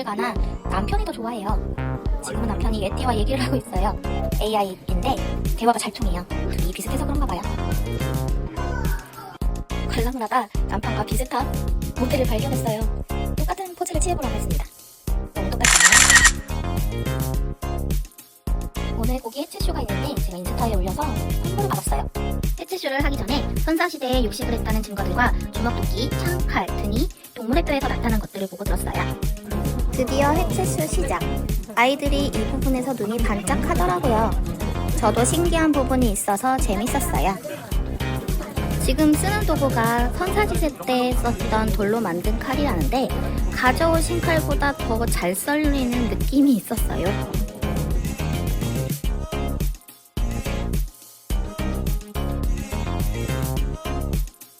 어디를 가나 남편이 더 좋아해요. 지금은 남편이 예띠와 얘기를 하고 있어요. AI인데 대화가 잘 통해요. 둘이 비슷해서 그런가 봐요. 관람을 하다 남편과 비슷한 모델을 발견했어요. 똑같은 포즈를 취해보라고 했습니다. 너무 똑같지 않아요? 오늘 고기 해체쇼가 있는데 제가 인스타에 올려서 홍보를 받았어요. 해체쇼를 하기 전에 선사시대에 육식을 했다는 증거들과 주먹도끼, 창, 칼 등이 동물의 뼈에서 나타난 것들을 보고 들었어요. 드디어 해체쇼 시작. 아이들이 이 부분에서 눈이 반짝하더라고요. 저도 신기한 부분이 있어서 재밌었어요. 지금 쓰는 도구가 선사시대 때 썼던 돌로 만든 칼이라는데 가져오신 칼보다 더 잘 썰리는 느낌이 있었어요.